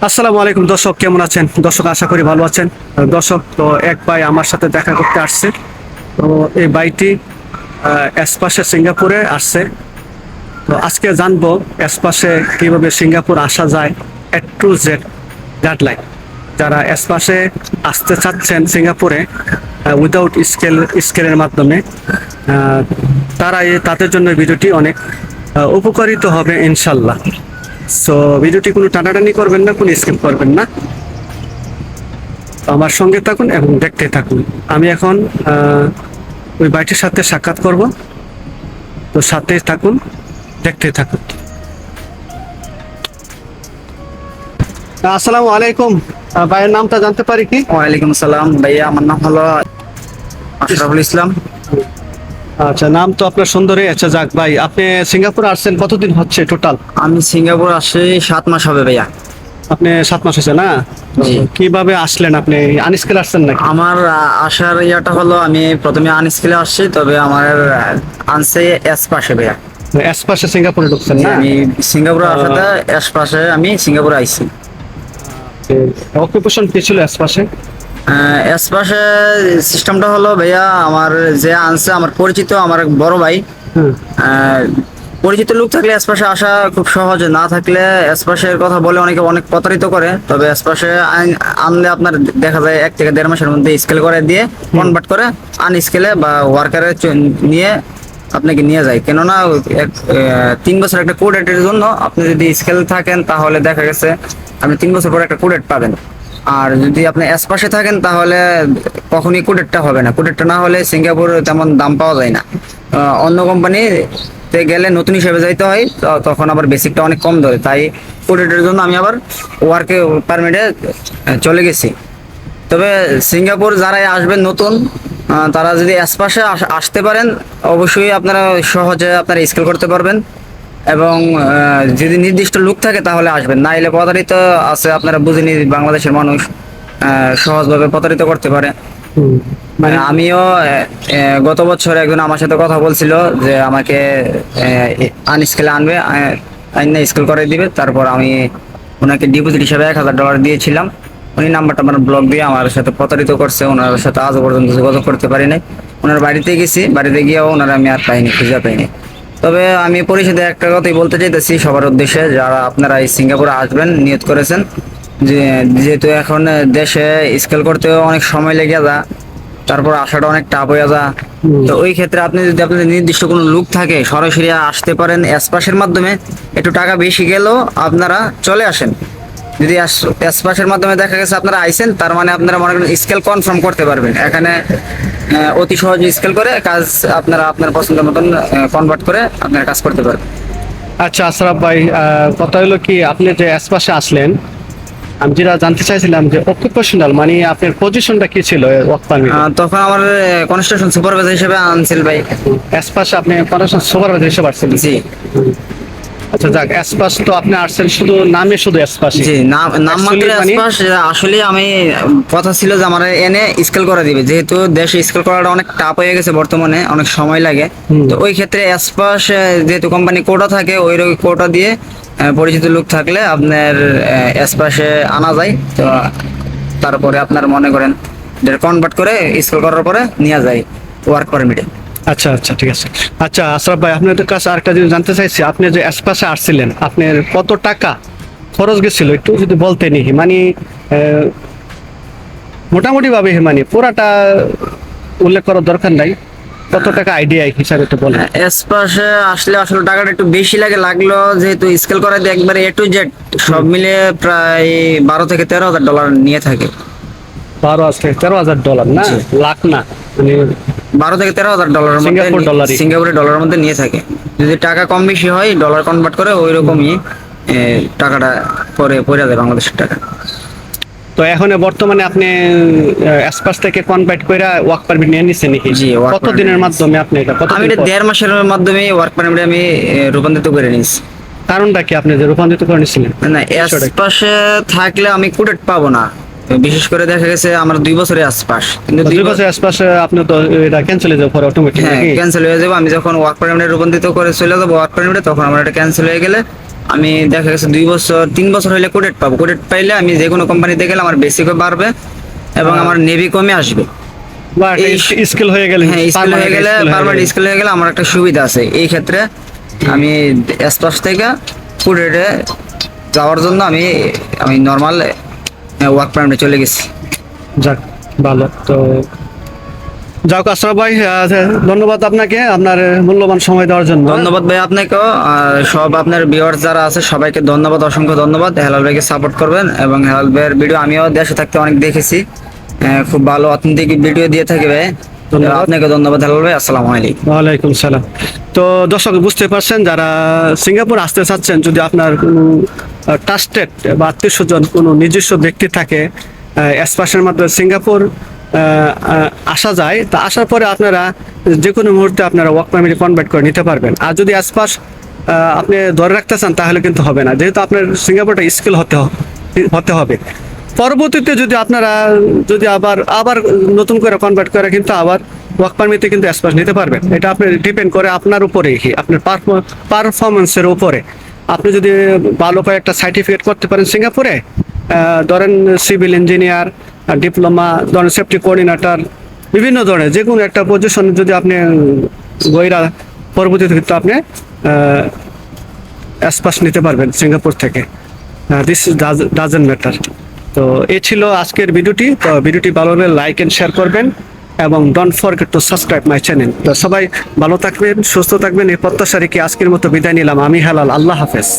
আসসালামু আলাইকুম দর্শক, কেমন আছেন? দর্শক, আশা করি ভালো আছেন। দর্শক, তো এক ভাই আমার সাথে দেখা করতে আসছে। তো এই বাইটি এসপাশে সিঙ্গাপুরে আসছে। তো আজকে জানব এসপাশে কীভাবে সিঙ্গাপুর আসা যায় এট টু জেড গাইডলাইন। যারা এসপাশে আসতে চাচ্ছেন সিঙ্গাপুরে উইদাউট স্কেল স্কেলের মাধ্যমে তারা এই- তাদের জন্য ভিডিওটি অনেক উপকারিত হবে ইনশাল্লাহ। সো ভিডিওটি কোনো টানাটানি করবেন না কোনো স্কিপ করবেন না। আমার সঙ্গে থাকুন এবং দেখতে থাকুন। আমি এখন ওই বাইটির সাথে সাক্ষাৎ করব। তো সাথে থাকুন দেখতে থাকুন। আসসালামু আলাইকুম। আহ, ভাইয়ের নামটা জানতে পারি কি? ওয়ালাইকুম আসসালাম। ভাইয়া আমার নাম হলো আশরাফুল ইসলাম। আচ্ছা নাম তো আপনার সুন্দরী। আচ্ছা যাক ভাই আপনি সিঙ্গাপুর আসছেন কতদিন হচ্ছে টোটাল আমি সিঙ্গাপুর আসছি সাত মাস হবে ভাইয়া। আপনি সাত মাস হয়েছে না? কীভাবে আসলেন আপনি? আনস্কেল আসছেন নাকি? আমার আসার ইয়াটা হলো আমি প্রথমে আনস্কিলে আসছি তবে আমার আনছে এস পাশে ভাইয়া। এস পাশে সিঙ্গাপুরে ঢুকছেন না? আমি সিঙ্গাপুরে আসাতে এস পাশে আমি সিঙ্গাপুরে আইছি। অকুপেশন কি ছিল এস পাশে আহ, এস সিস্টেমটা হলো ভাইয়া আমার যে আনছে আমার পরিচিত আমার এক বড় ভাই। পরিচিত লোক থাকলে এসপাশে আসা খুব সহজ না থাকলে এসপাশের কথা বলে অনেকে অনেক প্রতারিত করে। তবে এসপাশে আনলে আপনার দেখা যায় এক থেকে দেড় মাসের মধ্যে স্কেল করে দিয়ে কনভার্ট করে আন স্কেলে বা ওয়ার্কারে নিয়ে আপনাকে নিয়ে যায়। কেননা এক তিন বছর একটা কোডেটের জন্য আপনি যদি স্কেল থাকেন তাহলে দেখা গেছে আপনি তিন বছর পরে একটা কোডেট পাবেন। আর যদি আপনি এসপাশে থাকেন, তাহলে কখনই কুডেটটা হবে না। কুডেটটা না হলে সিঙ্গাপুর তেমন দাম পাওয়া যায় না। অন্য কোম্পানিতে গেলে নতুন হিসেবে যাইতে হয় তখন আবার বেসিকটা অনেক কম ধরে। তাই কুডেটের জন্য আমি আবার ওয়ার্কে পারমিটে চলে গেছি। তবে সিঙ্গাপুর যারাই আসবেন নতুন তারা যদি এসপাশে আস- আসতে পারেন, অবশ্যই আপনারা সহজে আপনারা স্কেল করতে পারবেন। এবং যদি নির্দিষ্ট লোক থাকে তাহলে আসবেন। না এলে প্রতারিত আছে আপনারা বুঝেনি বাংলাদেশের মানুষ আহ, সহজভাবে প্রতারিত করতে পারে। মানে আমিও গত বছর একজন আমার সাথে কথা বলছিল যে আমাকে আনস্কেলে আনবে আইনে স্কেল করে দিবে। তারপর আমি ওনাকে ডিপোজিট হিসাবে এক হাজার ডলার দিয়েছিলাম। উনি নাম্বারটা আমার ব্লক দিয়ে আমার সাথে প্রতারিত করছে। ওনার সাথে আজও পর্যন্ত যোগাযোগ করতে পারি নাই। ওনার বাড়িতে গেছি। বাড়িতে গিয়েও ওনারা আমি আর পাইনি খুঁজে পাইনি। তবে আমি পরিষদে একটা কথাই বলতে চাইতেছি সবার উদ্দেশ্যে যারা আপনারা এই সিঙ্গাপুরে আসবেন নিয়ত করেছেন যে যেহেতু এখন দেশে স্কেল করতেও অনেক সময় লেগে যা তারপর আসাটা অনেক টাফ হয়ে যা তো ওই ক্ষেত্রে আপনি যদি আপনাদের নির্দিষ্ট কোনো লুক থাকে সরাসরি আসতে পারেন এসপাসের মাধ্যমে একটু টাকা বেশি গেলেও আপনারা চলে আসেন। যদি এসপাসের মাধ্যমে দেখা গেছে আপনারা আইসেন তার মানে আপনারা মনে করেন স্কেল কনফার্ম করতে পারবেন। এখানে অতি সহজে স্কেল করে কাজ আপনারা আপনার পছন্দ মতন কনভার্ট করে আপনারা কাজ করতে পারবেন। আচ্ছা আশরাফ ভাই কথা হলো কি আপনি যে এস পাশে আসলেন আমি যেটা জানতে চাইছিলাম যে অকুপেশনাল মানে আপনার পজিশনটা কি ছিল ওয়ার্ক পারমিট তখন আমার কনস্ট্রাকশন সুপারভাইজার হিসেবে আনছিল ভাই। এস পাশে আপনি পড়াশোনা সুপারভাইজার হিসেবে আসছিলেন? জি। আচ্ছা যাক তো আপনি আসছেন শুধু নামে শুধু জি নাম নাম মাত্র মানে- আসলে আমি কথা ছিল যে আমার এনে স্কেল করে দিবে। যেহেতু দেশে স্কেল করাটা অনেক টাপ হয়ে গেছে বর্তমানে অনেক সময় লাগে। তো ওই ক্ষেত্রে অ্যাসপাস যেহেতু কোম্পানি কোটা থাকে ওই রকম কোটা দিয়ে পরিচিত লোক থাকলে আপনার অ্যাসপাসে আনা যায়। তো তারপরে আপনার মনে করেন কনভার্ট করে স্কেল করার পরে নিয়ে যায় ওয়ার্ক পারমিটে আচ্ছা আচ্ছা ঠিক আছে। আচ্ছা আশরাফ ভাই আপনাদের কাছে আরেকটা জিনিস জানতে চাইছি। আপনি যে এস আসছিলেন আপনার কত টাকা খরচ গেছিল? একটু যদি বলতেনি মানে মোটামুটি ভাবে মানে পুরাটা উল্লেখ করার দরকার নাই। কত টাকা আইডিয়া হিসাবে একটু বলেন। এসপাশে আসলে আসলে টাকাটা একটু বেশি লাগে লাগল যেহেতু স্কেল করা দিয়ে একবারে এ টু জেড সব মিলে প্রায় বারো থেকে তেরো হাজার ডলার নিয়ে থাকে। বারো আছে তেরো হাজার ডলার না? লাখ না মানে বারো থেকে তেরো হাজার ডলারের মধ্যে সিঙ্গাপুর ডলারের মধ্যে নিয়ে থাকে। যদি টাকা কম বেশি হয় ডলার কনভার্ট করে ওই রকমই টাকাটা পরে পড়ে যায় বাংলাদেশের টাকা। তো এখন বর্তমানে আপনি এসপাস থেকে কনভার্ট করে ওয়ার্ক পারমিট নিয়ে নিছেন নাকি? জি, কত দিনের মাধ্যমে আপনি এটা কত আমি এটা দেড় মাসের মাধ্যমে ওয়ার্ক পারমিটে আমি রূপান্তরিত করে নিয়েছি। কারণটা কি আপনি যে রূপান্তরিত করে নিছিলেন না? আশপাশে থাকলে আমি কুডেট পাবো না। বিশেষ করে দেখা গেছে আমার দুই বছরের আশপাশ কিন্তু দুই দুই বছর বছর আপনি তো এটা ক্যান্সেল হয়ে যাবে পরে অটোমেটিক হ্যাঁ ক্যান্সেল হয়ে যাবে। আমি যখন ওয়ার্ক পারমিটে রূপান্তরিত করে চলে যাব ওয়ার্ক পারমিটে তখন আমার এটা ক্যান্সেল হয়ে গেলে আমি দেখা গেছে দুই বছর তিন বছর হলে কোডেট পাবো। কোডেট পাইলে আমি যে কোনো কোম্পানিতে গেলে আমার বেসিকও বাড়বে এবং। আমার নেভি কমে আসবে। স্কিল হয়ে গেলে হ্যাঁ স্কুল হয়ে গেলে পারমানেন্ট স্কুল হয়ে গেলে আমার একটা সুবিধা আছে। এই ক্ষেত্রে আমি এসপাস থেকে কোডেটে যাওয়ার জন্য আমি আমি নর্মাল ওয়ার্ক পারমিটে চলে গেছি। যাক ভালো। তো যাক আশরাফ ভাই। ধন্যবাদ আপনাকে আপনার মূল্যবান সময় দেওয়ার জন্য। ধন্যবাদ ভাই আপনাকেও। আর সব আপনার ভিউয়ার্স যারা আছে সবাইকে ধন্যবাদ অসংখ্য ধন্যবাদ। হেলাল ভাইকে সাপোর্ট করবেন এবং হেলাল ভাইয়ের ভিডিও আমিও দেশে থাকতে অনেক দেখেছি। খুব ভালো অথেন্টিক ভিডিও দিয়ে থাকে ভাই। আপনাকে ধন্যবাদ হেলাল ভাই। আসসালামু আলাইকুম। ওয়ালাইকুম সালাম। তো দর্শক বুঝতে পারছেন যারা সিঙ্গাপুর আসতে চাচ্ছেন যদি আপনার কোনো ট্রাস্টেড বা আত্মীয় স্বজন কোনো নিজস্ব ব্যক্তি থাকে এসপাসের মাধ্যমে সিঙ্গাপুর আসা যায়, তা আসার পরে আপনারা যে কোনো মুহূর্তে আপনারা ওয়ার্ক পারমিটে কনভার্ট করে নিতে পারবেন। আর যদি এসপাস আপনি ধরে রাখতে চান, তাহলে কিন্তু হবে না। যেহেতু আপনার সিঙ্গাপুরটা স্কিল হতে হতে হবে। পরবর্তীতে যদি আপনারা, যদি আবার আবার নতুন করে কনভার্ট করে, কিন্তু আবার ওয়ার্ক পারমিটে কিন্তু স্পাস নিতে পারবেন। এটা আপনার ডিপেন্ড করে আপনার উপরেই, আপনার পারফরমেন্সের উপরে। আপনি যদি ভালো করে একটা সার্টিফিকেট করতে পারেন সিঙ্গাপুরে ধরেন সিভিল ইঞ্জিনিয়ার ডিপ্লোমা ধরেন সেফটি কোঅর্ডিনেটর বিভিন্ন ধরনের যে কোনো একটা পজিশন যদি আপনি গইরা পরবর্তীতে কিন্তু আপনি অ্যাসপাস নিতে পারবেন সিঙ্গাপুর থেকে। দিস ডাজেন্ট ম্যাটার তো এই ছিল আজকের ভিডিওটি। তো ভিডিওটি ভালো হলে লাইক এন্ড শেয়ার করবেন। এবং don't forget to subscribe my channel তো সবাই ভালো থাকবেন, সুস্থ থাকবেন, এই প্রত্যাশা রেখে আজকের মতো বিদায় নিলাম। আমি হেলাল, আল্লাহ হাফেজ।